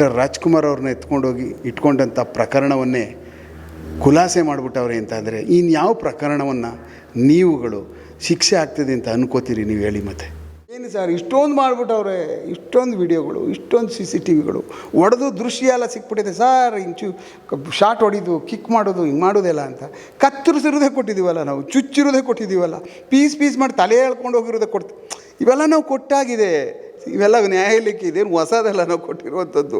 Doctor Rajkumar ಅವ್ರನ್ನ ಎತ್ಕೊಂಡೋಗಿ ಇಟ್ಕೊಂಡಂಥ ಪ್ರಕರಣವನ್ನೇ ಖುಲಾಸೆ ಮಾಡಿಬಿಟ್ಟವ್ರೆ ಅಂತ ಅಂದರೆ ಇನ್ನು ಯಾವ ಪ್ರಕರಣವನ್ನು ನೀವುಗಳು ಶಿಕ್ಷೆ ಆಗ್ತದೆ ಅಂತ ಅನ್ಕೋತೀರಿ ನೀವು ಹೇಳಿ ಮತ್ತೆ? ಏನು ಸರ್, ಇಷ್ಟೊಂದು ಮಾಡಿಬಿಟ್ಟವ್ರೆ, ಇಷ್ಟೊಂದು ವಿಡಿಯೋಗಳು, ಇಷ್ಟೊಂದು ಸಿ ಸಿ ಟಿ ವಿಗಳು. ಒಡೆದು ದೃಶ್ಯ ಎಲ್ಲ ಸಿಕ್ಬಿಟ್ಟಿದೆ. ಸರ್ ಇಂಚು ಶಾಟ್ ಹೊಡಿದು, ಕಿಕ್ ಮಾಡೋದು, ಹಿಂಗೆ ಮಾಡೋದೆಲ್ಲ ಅಂತ. ಕತ್ತರಿಸಿರೋದೇ ಕೊಟ್ಟಿದ್ದೀವಲ್ಲ ನಾವು, ಚುಚ್ಚಿರೋದೇ ಕೊಟ್ಟಿದ್ದೀವಲ್ಲ. ಪೀಸ್ ಪೀಸ್ ಮಾಡಿ ತಲೆ ಹೇಳ್ಕೊಂಡು ಹೋಗಿರೋದೇ ಕೊಡ್ತೀವಿ ಇವೆಲ್ಲ ನಾವು ಕೊಟ್ಟಾಗಿದೆ. ಇವೆಲ್ಲ ನ್ಯಾಯಾಲಯಕ್ಕೆ ಇದೇನು ಹೊಸದೆಲ್ಲ ನಾವು ಕೊಟ್ಟಿರುವಂಥದ್ದು.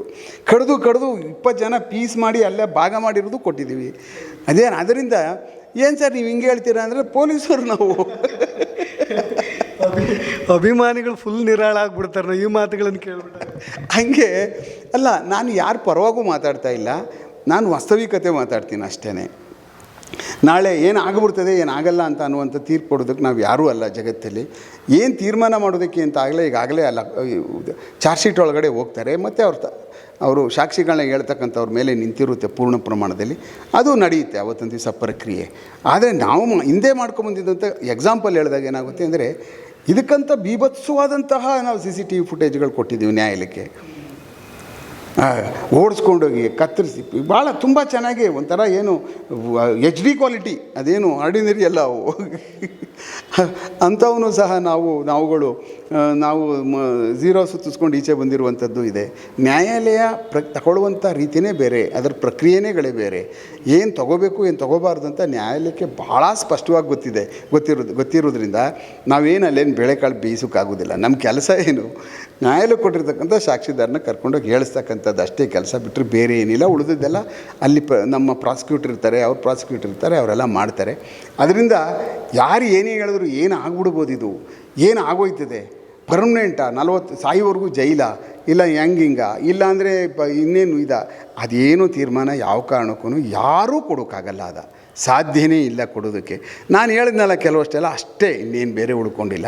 ಕಡಿದು ಕಡಿದು ಇಪ್ಪತ್ತು ಜನ ಪೀಸ್ ಮಾಡಿ ಅಲ್ಲೇ ಭಾಗ ಮಾಡಿರೋದು ಕೊಟ್ಟಿದ್ದೀವಿ. ಅದೇನು ಅದರಿಂದ ಏನು ಸರ್ ನೀವು ಹಿಂಗೆ ಹೇಳ್ತೀರಾ ಅಂದರೆ ಪೊಲೀಸರು ನಾವು. ಅಭಿಮಾನಿಗಳು ಫುಲ್ ನಿರಾಳ ಆಗ್ಬಿಡ್ತಾರೆ ನಾವು ಈ ಮಾತುಗಳನ್ನು ಕೇಳ್ಬಿಟ್ಟು ಹಂಗೆ ಅಲ್ಲ ನಾನು ಯಾರ ಪರವಾಗೂ ಮಾತಾಡ್ತಾ ಇಲ್ಲ. ನಾನು ವಾಸ್ತವಿಕತೆ ಮಾತಾಡ್ತೀನಿ ಅಷ್ಟೇ ನಾಳೆ ಏನು ಆಗಿಬಿಡ್ತದೆ, ಏನು ಆಗಲ್ಲ ಅಂತ ಅನ್ನುವಂಥ ತೀರ್ಪು ಕೊಡೋದಕ್ಕೆ ನಾವು ಯಾರೂ ಅಲ್ಲ ಜಗತ್ತಲ್ಲಿ. ಏನು ತೀರ್ಮಾನ ಮಾಡೋದಕ್ಕೆ ಅಂತ ಆಗಲೇ ಈಗಾಗಲೇ ಅಲ್ಲ ಚಾರ್ಜ್ ಶೀಟ್ ಒಳಗಡೆ ಹೋಗ್ತಾರೆ, ಮತ್ತು ಅವ್ರ ಅವರು ಸಾಕ್ಷಿಗಳನ್ನ ಹೇಳ್ತಕ್ಕಂಥವ್ರ ಮೇಲೆ ನಿಂತಿರುತ್ತೆ ಪೂರ್ಣ ಪ್ರಮಾಣದಲ್ಲಿ. ಅದು ನಡೆಯುತ್ತೆ ಅವತ್ತೊಂದು ದಿವಸ ಪ್ರಕ್ರಿಯೆ. ಆದರೆ ನಾವು ಹಿಂದೆ ಮಾಡ್ಕೊಂಬಂದಿದ್ದಂಥ ಎಕ್ಸಾಂಪಲ್ ಹೇಳಿದಾಗ ಏನಾಗುತ್ತೆ ಅಂದರೆ, ಇದಕ್ಕಂತ ಬೀಭತ್ಸವಾದಂತಹ ನಾವು ಸಿ ಸಿ ಟಿ ವಿ ಫುಟೇಜ್ಗಳು ಕೊಟ್ಟಿದ್ದೀವಿ ನ್ಯಾಯಾಲಯಕ್ಕೆ. ಓಡಿಸ್ಕೊಂಡೋಗಿ ಕತ್ತರಿಸಿ ಭಾಳ ತುಂಬ ಚೆನ್ನಾಗಿ ಒಂಥರ ಏನು ಎಚ್ ಡಿ ಕ್ವಾಲಿಟಿ ಅದೇನು ಆರ್ಡಿನರಿ ಅಲ್ಲ ಅವು. ಅಂಥವನು ಸಹ ನಾವು, ನಾವುಗಳು ನಾವು ಮ, ಝೀರೋ ಸುತ್ತಿಸ್ಕೊಂಡು ಈಚೆ ಬಂದಿರುವಂಥದ್ದು ಇದೆ. ನ್ಯಾಯಾಲಯ ಪ್ರ, ತಗೊಳ್ಳುವಂಥ ರೀತಿಯೇ ಬೇರೆ, ಅದರ ಪ್ರಕ್ರಿಯೆಗಳೇ ಬೇರೆ. ಏನು ತಗೋಬೇಕು, ಏನು ತಗೋಬಾರ್ದು ಅಂತ ನ್ಯಾಯಾಲಯಕ್ಕೆ ಭಾಳ ಸ್ಪಷ್ಟವಾಗಿ ಗೊತ್ತಿದೆ, ಗೊತ್ತಿರೋದು, ಗೊತ್ತಿರೋದ್ರಿಂದ ನಾವೇನು ಅಲ್ಲೇನು ಬೇಳೆಕಾಳು ಬೇಯಿಸೋಕ್ಕಾಗೋದಿಲ್ಲ. ನಮ್ಮ ಕೆಲಸ ಏನು? ನ್ಯಾಯಾಲಯ ಕೊಟ್ಟಿರ್ತಕ್ಕಂಥ ಸಾಕ್ಷಿದಾರನ ಕರ್ಕೊಂಡೋಗಿ ಹೇಳಿಸ್ತಕ್ಕಂಥದ್ದು ಅಷ್ಟೇ ಕೆಲಸ ಬಿಟ್ಟರೆ ಬೇರೆ ಏನಿಲ್ಲ. ಉಳಿದಿದ್ದೆಲ್ಲ ಅಲ್ಲಿ ಪ, ನಮ್ಮ ಪ್ರಾಸಿಕ್ಯೂಟರ್ ಇರ್ತಾರೆ, ಅವ್ರು ಪ್ರಾಸಿಕ್ಯೂಟರ್ ಇರ್ತಾರೆ, ಅವರೆಲ್ಲ ಮಾಡ್ತಾರೆ. ಅದರಿಂದ ಯಾರು ಏನೇ ಹೇಳಿದ್ರು ಏನು ಆಗ್ಬಿಡ್ಬೋದು ಇದು? ಏನು ಆಗೋಯ್ತದೆ? ಪರ್ಮನೆಂಟಾ ನಲವತ್ತು ಸಾಯಿವರೆಗೂ ಜೈಲ? ಇಲ್ಲ ಹೆಂಗಿಂಗ ಇಲ್ಲ ಅಂದರೆ ಪ, ಇನ್ನೇನು ಇದ? ಅದೇನು ತೀರ್ಮಾನ? ಯಾವ ಕಾರಣಕ್ಕೂ ಯಾರೂ ಕೊಡೋಕ್ಕಾಗಲ್ಲ ಅದ. ಸಾಧ್ಯನೇ ಇಲ್ಲ ಕೊಡೋದಕ್ಕೆ. ನಾನು ಹೇಳಿದ್ನಲ್ಲ ಕೆಲವಷ್ಟೆಲ್ಲ, ಅಷ್ಟೇ ಇನ್ನೇನು ಬೇರೆ ಉಳ್ಕೊಂಡಿಲ್ಲ.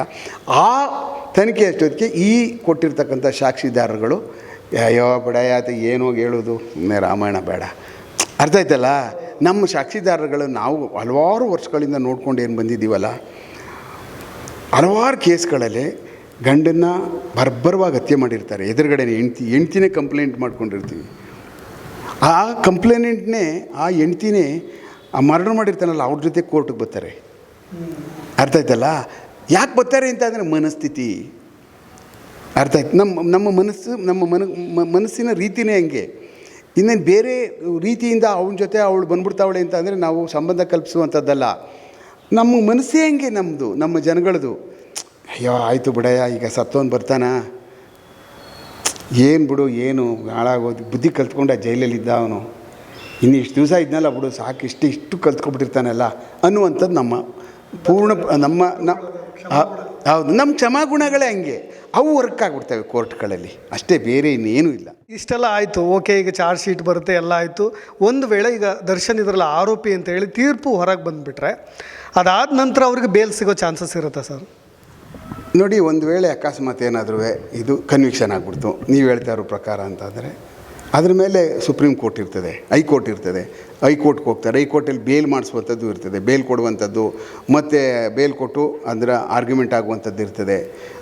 ಆ ತನಿಖೆ ಅಷ್ಟೊತ್ತಿಗೆ ಈ ಕೊಟ್ಟಿರ್ತಕ್ಕಂಥ ಸಾಕ್ಷಿದಾರರುಗಳು, ಅಯ್ಯೋ ಬಿಡಯಾತ, ಏನೋ ಹೇಳೋದು? ರಾಮಾಯಣ ಬೇಡ. ಅರ್ಥ ಆಯ್ತಲ್ಲ? ನಮ್ಮ ಸಾಕ್ಷಿದಾರರುಗಳು ನಾವು ಹಲವಾರು ವರ್ಷಗಳಿಂದ ನೋಡ್ಕೊಂಡು ಏನು ಬಂದಿದ್ದೀವಲ್ಲ ಹಲವಾರು ಕೇಸ್ಗಳಲ್ಲಿ ಗಂಡನ್ನು ಬರ್ಬರವಾಗಿ ಹತ್ಯೆ ಮಾಡಿರ್ತಾರೆ. ಎದುರುಗಡೆನೇ ಹೆಂಡ್ತಿ, ಹೆಂಡ್ತಿನೇ ಕಂಪ್ಲೇಂಟ್ ಮಾಡ್ಕೊಂಡಿರ್ತೀವಿ. ಆ ಕಂಪ್ಲೇನೆಂಟ್ನೇ ಆ ಹೆಂಡ್ತಿನೇ ಆ ಮರ್ಡರ್ ಮಾಡಿರ್ತಾನಲ್ಲ, ಅವ್ರ ಜೊತೆ ಕೋರ್ಟಿಗೆ ಬರ್ತಾರೆ. ಅರ್ಥ ಆಯ್ತಲ್ಲ? ಯಾಕೆ ಬರ್ತಾರೆ ಅಂತ ಅಂದರೆ ಮನಸ್ಥಿತಿ. ಅರ್ಥ ಆಯ್ತು. ನಮ್ಮ ನಮ್ಮ ಮನಸ್ಸು, ನಮ್ಮ ಮನ ಮನಸ್ಸಿನ ರೀತಿನೇ ಹಂಗೆ. ಇನ್ನೇನು ಬೇರೆ ರೀತಿಯಿಂದ ಅವನ ಜೊತೆ ಅವಳು ಬಂದ್ಬಿಡ್ತಾವಳೆ ಅಂತ ಅಂದರೆ ನಾವು ಸಂಬಂಧ ಕಲ್ಪಿಸುವಂಥದ್ದಲ್ಲ. ನಮ್ಮ ಮನಸ್ಸೇ ಹಂಗೆ ನಮ್ಮದು ನಮ್ಮ ಜನಗಳದು. ಅಯ್ಯೋ, ಆಯಿತು ಬಿಡಯ್ಯ, ಈಗ ಸತ್ತೋನ್ ಬರ್ತಾನ? ಏನು ಬಿಡು, ಏನು ಹಾಳಾಗೋದು, ಬುದ್ಧಿ ಕಲ್ತ್ಕೊಂಡ ಜೈಲಲ್ಲಿದ್ದ ಅವನು. ಇನ್ನು ಇಷ್ಟು ದಿವಸ ಇದ್ನಲ್ಲ ಬಿಡು, ಸಾಕು, ಇಷ್ಟು ಇಷ್ಟು ಕಲ್ತ್ಕೊಬಿಟ್ಟಿರ್ತಾನಲ್ಲ ಅನ್ನುವಂಥದ್ದು ನಮ್ಮ ಪೂರ್ಣ, ನಮ್ಮ, ನ ಹೌದು, ನಮ್ಮ ಕ್ಷಮಾಗುಣಗಳೇ ಹಂಗೆ. ಅವು ವರ್ಕ್ ಆಗಿಬಿಡ್ತವೆ ಕೋರ್ಟ್ಗಳಲ್ಲಿ. ಅಷ್ಟೇ ಬೇರೆ ಇನ್ನೇನು ಇಲ್ಲ. ಇಷ್ಟೆಲ್ಲ ಆಯಿತು, ಓಕೆ, ಈಗ ಚಾರ್ಜ್ ಶೀಟ್ ಬರುತ್ತೆ, ಎಲ್ಲ ಆಯಿತು. ಒಂದು ವೇಳೆ ಈಗ ದರ್ಶನ್ ಇದರಲ್ಲಿ ಆರೋಪಿ ಅಂತ ಹೇಳಿ ತೀರ್ಪು ಹೊರಗೆ ಬಂದುಬಿಟ್ರೆ ಅದಾದ ನಂತರ ಅವ್ರಿಗೆ ಬೇಲ್ ಸಿಗೋ ಚಾನ್ಸಸ್ ಇರುತ್ತೆ ಸರ್ ನೋಡಿ ಒಂದು ವೇಳೆ ಅಕಸ್ಮಾತ್ ಏನಾದರೂ ಇದು ಕನ್ವಿಕ್ಷನ್ ಆಗ್ಬಿಡ್ತು. ನೀವು ಹೇಳ್ತಾ ಇರೋ ಪ್ರಕಾರ ಅಂತಂದರೆ ಅದ್ರ ಮೇಲೆ ಸುಪ್ರೀಂ ಕೋರ್ಟ್ ಇರ್ತದೆ ಹೈಕೋರ್ಟ್ ಇರ್ತದೆ. ಹೈಕೋರ್ಟ್ಗೆ ಹೋಗ್ತಾರೆ. ಹೈಕೋರ್ಟಲ್ಲಿ ಬೇಲ್ ಮಾಡಿಸುವಂಥದ್ದು ಇರ್ತದೆ ಬೇಲ್ ಕೊಡುವಂಥದ್ದು. ಮತ್ತು ಬೇಲ್ ಕೊಟ್ಟು ಅದರ ಆರ್ಗ್ಯುಮೆಂಟ್ ಆಗುವಂಥದ್ದು ಇರ್ತದೆ.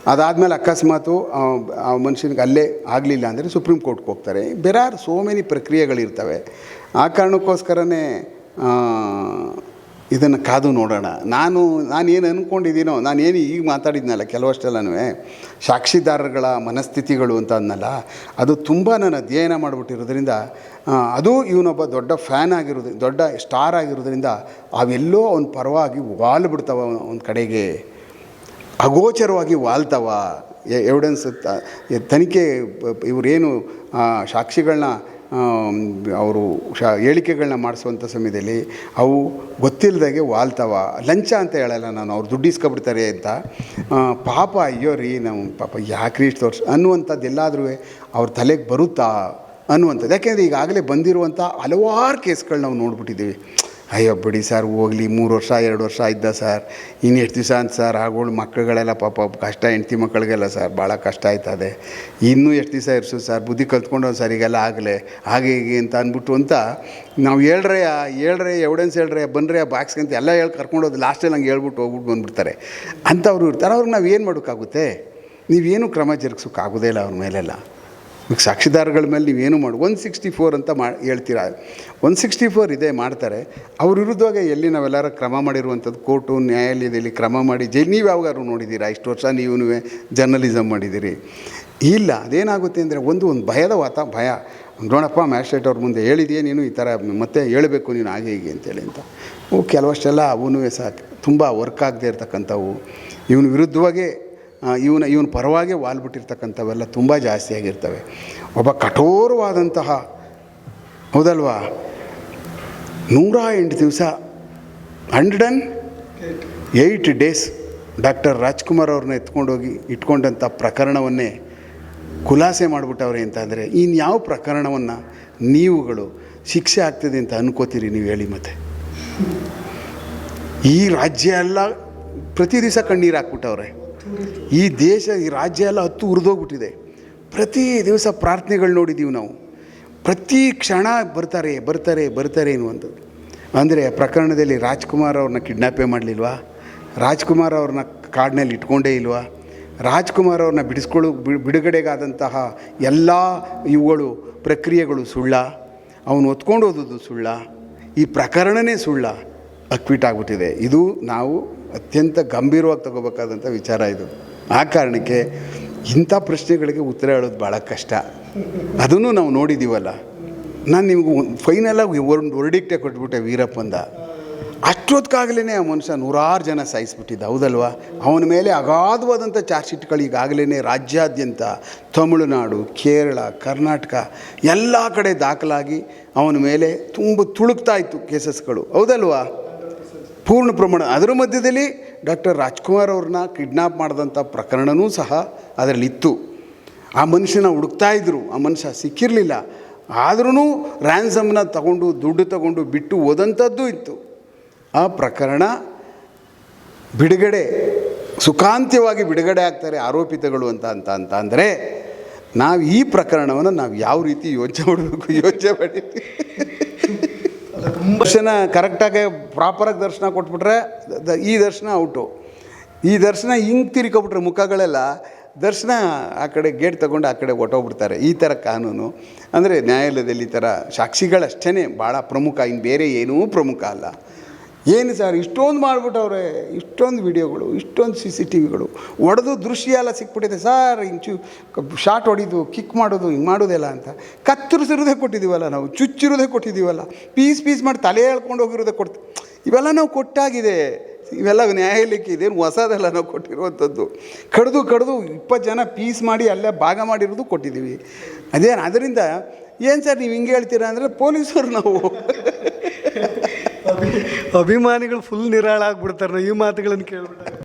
ಅದಾದಮೇಲೆ ಅಕಸ್ಮಾತು ಆ, ಮನುಷ್ಯನಿಗೆ ಅಲ್ಲೇ ಆಗಲಿಲ್ಲ ಅಂದರೆ ಸುಪ್ರೀಂ ಕೋರ್ಟ್ಗೆ ಹೋಗ್ತಾರೆ. ಬೇರೆ ಸೋ ಮೆನಿ ಪ್ರಕ್ರಿಯೆಗಳಿರ್ತವೆ. ಆ ಕಾರಣಕ್ಕೋಸ್ಕರನೇ ಇದನ್ನು ಕಾದು ನೋಡೋಣ. ನಾನು, ನಾನೇನು ಅಂದ್ಕೊಂಡಿದ್ದೀನೋ ನಾನೇನು ಈಗ ಮಾತಾಡಿದ್ನಲ್ಲ ಕೆಲವಷ್ಟೆಲ್ಲನೂ ಸಾಕ್ಷಿದಾರರುಗಳ ಮನಸ್ಥಿತಿಗಳು ಅಂತ ಅಂದನಲ್ಲ ಅದು ತುಂಬ ನಾನು ಅಧ್ಯಯನ ಮಾಡಿಬಿಟ್ಟಿರೋದ್ರಿಂದ ಅದು ಇವನೊಬ್ಬ ದೊಡ್ಡ ಫ್ಯಾನ್ ಆಗಿರೋದು ದೊಡ್ಡ ಸ್ಟಾರ್ ಆಗಿರೋದ್ರಿಂದ, ಅವೆಲ್ಲೋ ಅವನ ಪರವಾಗಿ ವಾಲ್ ಬಿಡ್ತಾವ ಒಂದು ಕಡೆಗೆ. ಅಗೋಚರವಾಗಿ ವಾಲ್ತವ. ಎವಿಡೆನ್ಸ್ ತನಿಖೆ, ಇವರೇನು ಸಾಕ್ಷಿಗಳನ್ನ ಅವರು ಶ ಹೇಳಿಕೆಗಳನ್ನ ಮಾಡಿಸುವಂಥ ಸಮಯದಲ್ಲಿ ಅವು ಗೊತ್ತಿಲ್ಲದಾಗೆ ವಾಲ್ತವ, ಲಂಚ ಅಂತ ಹೇಳಲ್ಲ ನಾನು, ಅವ್ರು ದುಡ್ಡು ಇಸ್ಕೊಬಿಡ್ತಾರೆ ಅಂತ. ಪಾಪ ಅಯ್ಯೋ ರೀ ನಮ್ಮ ಪಾಪ ಯಾಕ್ರಿ ಇಷ್ಟು ತೋರ್ಸ್ ಅನ್ನುವಂಥದ್ದು ಎಲ್ಲಾದ್ರೂ ಅವ್ರ ತಲೆಗೆ ಬರುತ್ತಾ ಅನ್ನುವಂಥದ್ದು. ಯಾಕೆಂದರೆ ಈಗಾಗಲೇ ಬಂದಿರುವಂಥ ಹಲವಾರು ಕೇಸ್ಗಳು ನಾವು ನೋಡ್ಬಿಟ್ಟಿದ್ದೀವಿ. ಅಯ್ಯೋ ಬಿಡಿ ಸರ್, ಹೋಗ್ಲಿ, ಮೂರು ವರ್ಷ, ಎರಡು ವರ್ಷ ಇದ್ದ ಸರ್. ಇನ್ನು ಎಷ್ಟು ದಿವಸ ಅಂತ ಸರ್, ಆಗೋಳು ಮಕ್ಕಳುಗಳೆಲ್ಲ ಪಾಪ ಕಷ್ಟ, ಹೆಂಡ್ತಿ ಮಕ್ಕಳಿಗೆಲ್ಲ ಸರ್, ಭಾಳ ಕಷ್ಟ ಆಯ್ತದೆ. ಇನ್ನೂ ಎಷ್ಟು ದಿವಸ ಇರ್ಸು ಸರ್, ಬುದ್ಧಿ ಕಲ್ತ್ಕೊಂಡು ಸರ್ ಈಗೆಲ್ಲ ಆಗಲೇ, ಹಾಗೆ ಹೀಗೆ ಅಂತ ಅಂದ್ಬಿಟ್ಟು ಅಂತ ನಾವು ಹೇಳ್ರೆ ಹೇಳ್ರೆ ಎವಿಡೆನ್ಸ್ ಹೇಳ್ರೆ ಬನ್ರಿ ಆ ಬಾಕ್ಸ್ಗೆ ಅಂತ ಎಲ್ಲ ಹೇಳಿ ಕರ್ಕೊಂಡೋದು ಲಾಸ್ಟಲ್ಲಿ ಹಂಗೆ ಹೇಳ್ಬಿಟ್ಟು ಹೋಗ್ಬಿಟ್ಟು ಬಂದ್ಬಿಡ್ತಾರೆ. ಅಂಥವ್ರು ಇರ್ತಾರೆ, ಅವ್ರಿಗೆ ನಾವು ಏನು ಮಾಡೋಕ್ಕಾಗುತ್ತೆ ನೀವೇನು ಕ್ರಮ ಜರುಗಿಸೋಕ್ಕಾಗೋದೇ ಇಲ್ಲ ಅವ್ರ ಮೇಲೆಲ್ಲ. ಸಾಕ್ಷಿದಾರಗಳ ಮೇಲೆ ನೀವೇನು ಮಾಡಿ ಒನ್ ಸಿಕ್ಸ್ಟಿ ಫೋರ್ ಅಂತ ಮಾ, ಹೇಳ್ತೀರಾ? ಒನ್ ಸಿಕ್ಸ್ಟಿ ಫೋರ್ ಇದೆ ಮಾಡ್ತಾರೆ. ಅವ್ರ ವಿರುದ್ಧವಾಗಿ ಎಲ್ಲಿ ನಾವೆಲ್ಲರ ಕ್ರಮ ಮಾಡಿರುವಂಥದ್ದು, ಕೋರ್ಟು, ನ್ಯಾಯಾಲಯದಲ್ಲಿ ಕ್ರಮ ಮಾಡಿ, ಜೈ, ನೀವು ಯಾವಾಗಾದ್ರು ನೋಡಿದ್ದೀರಾ? ಇಷ್ಟು ವರ್ಷ ನೀವು ಜರ್ನಲಿಸಮ್ ಮಾಡಿದ್ದೀರಿ. ಇಲ್ಲ, ಅದೇನಾಗುತ್ತೆ ಅಂದರೆ ಒಂದು ಒಂದು ಭಯದ ವಾತ, ಭಯ. ನೋಡಪ್ಪ, ಮ್ಯಾಜಿಸ್ಟ್ರೇಟ್ ಅವ್ರ ಮುಂದೆ ಹೇಳಿದೆಯೇ ನೀನು? ಈ ಥರ ಮತ್ತೆ ಹೇಳಬೇಕು ನೀನು ಹಾಗೆ ಹೀಗೆ ಅಂತೇಳಿ ಅಂತ. ಓ, ಕೆಲವಷ್ಟೆಲ್ಲ ಅವನು ಸಾಕು ತುಂಬ ವರ್ಕ್ ಆಗದೆ ಇರ್ತಕ್ಕಂಥವು. ಇವನ ವಿರುದ್ಧವಾಗೇ ಇವನ ಇವನ ಪರವಾಗಿ ವಾಲ್ಬಿಟ್ಟಿರ್ತಕ್ಕಂಥವೆಲ್ಲ ತುಂಬ ಜಾಸ್ತಿ ಆಗಿರ್ತವೆ. ಒಬ್ಬ ಕಠೋರವಾದಂತಹ ಹೌದಲ್ವಾ? ನೂರ ಎಂಟು ದಿವಸ hundred and eight days doctor Rajkumar ಅವ್ರನ್ನ ಎತ್ಕೊಂಡೋಗಿ ಇಟ್ಕೊಂಡಂಥ ಪ್ರಕರಣವನ್ನೇ ಖುಲಾಸೆ ಮಾಡಿಬಿಟ್ಟವ್ರೆ ಅಂತಂದರೆ ಇನ್ಯಾವ ಪ್ರಕರಣವನ್ನು ನೀವುಗಳು ಶಿಕ್ಷೆ ಆಗ್ತದೆ ಅಂತ ಅನ್ಕೋತೀರಿ ನೀವು ಹೇಳಿ ಮತ್ತೆ. ಈ ರಾಜ್ಯ ಎಲ್ಲ ಪ್ರತಿ ದಿವಸ ಕಣ್ಣೀರು ಹಾಕ್ಬಿಟ್ಟವ್ರೆ. ಈ ದೇಶ, ಈ ರಾಜ್ಯ ಎಲ್ಲ ಹತ್ತು ಉರಿದೋಗ್ಬಿಟ್ಟಿದೆ ಪ್ರತಿ ದಿವಸ ಪ್ರಾರ್ಥನೆಗಳು ನೋಡಿದ್ದೀವಿ ನಾವು. ಪ್ರತಿ ಕ್ಷಣ ಬರ್ತಾರೆ ಬರ್ತಾರೆ ಬರ್ತಾರೆ ಎನ್ನುವಂಥದ್ದು ಅಂದರೆ ಪ್ರಕರಣದಲ್ಲಿ ರಾಜ್ಕುಮಾರ್ ಅವ್ರನ್ನ ಕಿಡ್ನಾಪೇ ಮಾಡಲಿಲ್ವಾ? ರಾಜ್ಕುಮಾರ್ ಅವ್ರನ್ನ ಕಾಡಿನಲ್ಲಿ ಇಟ್ಕೊಂಡೇ ಇಲ್ವಾ? ರಾಜ್ಕುಮಾರ್ ಅವ್ರನ್ನ ಬಿಡಿಸ್ಕೊಳ್ಳು ಬಿಡುಗಡೆಗಾದಂತಹ ಎಲ್ಲ ಇವುಗಳು, ಪ್ರಕ್ರಿಯೆಗಳು ಸುಳ್ಳ. ಅವನು ಒತ್ಕೊಂಡು ಹೋದದ್ದು ಸುಳ್ಳ. ಈ ಪ್ರಕರಣನೇ ಸುಳ್ಳ. ಅಕ್ವಿಟ್ ಆಗ್ಬಿಟ್ಟಿದೆ. ಇದು ನಾವು ಅತ್ಯಂತ ಗಂಭೀರವಾಗಿ ತಗೋಬೇಕಾದಂಥ ವಿಚಾರ ಇದು. ಆ ಕಾರಣಕ್ಕೆ ಇಂಥ ಪ್ರಶ್ನೆಗಳಿಗೆ ಉತ್ತರ ಹೇಳೋದು ಭಾಳ ಕಷ್ಟ. ಅದನ್ನು ನಾವು ನೋಡಿದ್ದೀವಲ್ಲ ನಾನು ನಿಮ್ಗೆ ಫೈನಲಾಗಿ ಒಂದು ವರ್ಡಿಕ್ಟೇ ಕೊಟ್ಬಿಟ್ಟೆ ವೀರಪ್ಪಂದ. ಅಷ್ಟೊತ್ತಿಗಾಗಲೇ ಆ ಮನುಷ್ಯ ನೂರಾರು ಜನ ಸಾಯಿಸ್ಬಿಟ್ಟಿದ್ದ, ಹೌದಲ್ವಾ? ಅವನ ಮೇಲೆ ಅಗಾಧವಾದಂಥ ಚಾರ್ಜ್ ಶೀಟ್ಗಳು ಈಗಾಗಲೇ ರಾಜ್ಯಾದ್ಯಂತ ತಮಿಳುನಾಡು, ಕೇರಳ, ಕರ್ನಾಟಕ ಎಲ್ಲ ಕಡೆ ದಾಖಲಾಗಿ ಅವನ ಮೇಲೆ ತುಂಬ ತುಳುಕ್ತಾ ಇತ್ತು ಕೇಸಸ್ಗಳು ಹೌದಲ್ವಾ? ಪೂರ್ಣ ಪ್ರಮಾಣ. ಅದರ ಮಧ್ಯದಲ್ಲಿ ಡಾಕ್ಟರ್ ರಾಜ್ಕುಮಾರ್ ಅವ್ರನ್ನ ಕಿಡ್ನಾಪ್ ಮಾಡಿದಂಥ ಪ್ರಕರಣವೂ ಸಹ ಅದರಲ್ಲಿತ್ತು. ಆ ಮನುಷ್ಯನ ಹುಡುಕ್ತಾ ಇದ್ದರು ಆ ಮನುಷ್ಯ ಸಿಕ್ಕಿರಲಿಲ್ಲ. ಆದ್ರೂ ರ್ಯಾನ್ಸಮ್ನ ತಗೊಂಡು, ದುಡ್ಡು ತಗೊಂಡು ಬಿಟ್ಟು ಹೋದಂಥದ್ದು ಇತ್ತು. ಆ ಪ್ರಕರಣ ಬಿಡುಗಡೆ, ಸುಖಾಂತ್ಯವಾಗಿ ಬಿಡುಗಡೆ ಆಗ್ತಾರೆ ಆರೋಪಿತಗಳು ಅಂತ ಅಂತ ಅಂತ ಅಂದರೆ, ನಾವು ಈ ಪ್ರಕರಣವನ್ನು ನಾವು ಯಾವ ರೀತಿ ಯೋಚನೆ ಮಾಡಬೇಕು ಯೋಚನೆ ಮಾಡಿ ದರ್ಶನ ಕರೆಕ್ಟಾಗಿ ಪ್ರಾಪರಾಗಿ ದರ್ಶನ ಕೊಟ್ಬಿಟ್ರೆ ಈ ದರ್ಶನ ಔಟು ಈ ದರ್ಶನ ಹಿಂಗೆ ತಿರ್ಕೊಬಿಟ್ರೆ ಮುಖಗಳೆಲ್ಲ ದರ್ಶನ ಆ ಕಡೆ ಗೇಟ್ ತಗೊಂಡು ಆ ಕಡೆ ಹೊಟ್ಟೋಗ್ಬಿಡ್ತಾರೆ ಈ ಥರ ಕಾನೂನು. ಅಂದರೆ ನ್ಯಾಯಾಲಯದಲ್ಲಿ ಈ ಥರ ಸಾಕ್ಷಿಗಳಷ್ಟೇ ಭಾಳ ಪ್ರಮುಖ ಇನ್ನು ಬೇರೆ ಏನೂ ಪ್ರಮುಖ ಅಲ್ಲ. ಏನು ಸರ್, ಇಷ್ಟೊಂದು ಮಾಡಿಬಿಟ್ಟವ್ರೆ, ಇಷ್ಟೊಂದು ವಿಡಿಯೋಗಳು, ಇಷ್ಟೊಂದು ಸಿ ಸಿ ಟಿ ವಿಗಳು. ಒಡೆದು ದೃಶ್ಯ ಎಲ್ಲ ಸಿಕ್ಬಿಟ್ಟಿದೆ. ಸರ್ ಇಂಚು ಶಾಟ್ ಹೊಡಿದು, ಕಿಕ್ ಮಾಡೋದು, ಹಿಂಗೆ ಮಾಡೋದೆಲ್ಲ ಅಂತ. ಕತ್ತರಿಸಿರೋದೇ ಕೊಟ್ಟಿದ್ದೀವಲ್ಲ ನಾವು, ಚುಚ್ಚಿರೋದೇ ಕೊಟ್ಟಿದ್ದೀವಲ್ಲ. ಪೀಸ್ ಪೀಸ್ ಮಾಡಿ ತಲೆ ಹೇಳ್ಕೊಂಡು ಹೋಗಿರೋದೇ ಕೊಡ್ತೀವಿ ಇವೆಲ್ಲ ನಾವು ಕೊಟ್ಟಾಗಿದೆ. ಇವೆಲ್ಲ ನ್ಯಾಯಾಲಯಕ್ಕೆ ಇದೇನು ಹೊಸದೆಲ್ಲ ನಾವು ಕೊಟ್ಟಿರುವಂಥದ್ದು. ಕಡ್ದು ಕಡ್ದು ಇಪ್ಪತ್ತು ಜನ ಪೀಸ್ ಮಾಡಿ ಅಲ್ಲೇ ಭಾಗ ಮಾಡಿರೋದು ಕೊಟ್ಟಿದ್ದೀವಿ. ಅದೇನು, ಅದರಿಂದ ಏನು ಸರ್, ನೀವು ಹಿಂಗೆ ಹೇಳ್ತೀರಾ ಅಂದರೆ ಪೊಲೀಸರು ನಾವು. ಅಭಿಮಾನಿಗಳು ಫುಲ್ ನಿರಾಳ ಆಗ್ಬಿಡ್ತಾರೆ ಈ ಮಾತುಗಳನ್ನು ಕೇಳ್ಬಿಟ್ಟಾಗ.